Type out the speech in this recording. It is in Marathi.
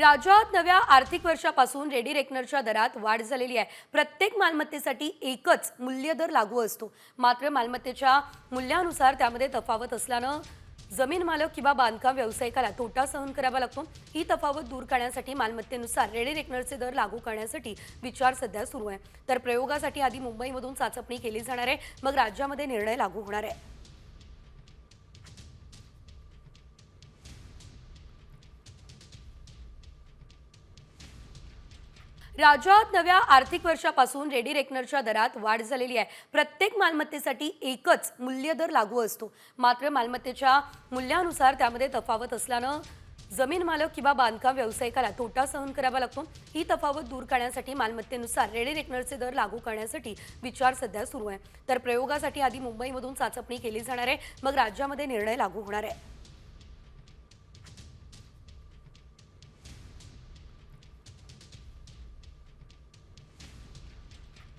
राज्यात नव्या आर्थिक वर्षापासून रेडी रेकनरच्या दरात वाढ झालेली आहे. प्रत्येक मालमत्तेसाठी एकच मूल्यदर लागू असतो. मात्र मालमत्तेच्या मूल्यानुसार त्यामध्ये तफावत असल्यानं जमीन मालक किंवा बांधकाम व्यावसायिकाला तोटा सहन करावा लागतो. ही तफावत दूर करण्यासाठी मालमत्तेनुसार रेडी रेकनरचे दर लागू करण्यासाठी विचार सध्या सुरू आहे. तर प्रयोगासाठी आधी मुंबईमधून चाचपणी केली जाणार आहे. मग राज्यामध्ये निर्णय लागू होणार आहे. राज्यात नव्या आर्थिक वर्षापासून रेडी रेकनरच्या दरात वाढ झालेली आहे. प्रत्येक मालमत्तेसाठी एकच मूल्यदर लागू असतो. मात्र मालमत्तेच्या मूल्यानुसार त्यामध्ये तफावत असल्यानं जमीन मालक किंवा बांधकाम व्यावसायिकाला तोटा सहन करावा लागतो. ही तफावत दूर करण्यासाठी मालमत्तेनुसार रेडी रेकनरचे दर लागू करण्यासाठी विचार सध्या सुरू आहे. तर प्रयोगासाठी आधी मुंबईमधून चाचपणी केली जाणार आहे. मग राज्यामध्ये निर्णय लागू होणार आहे.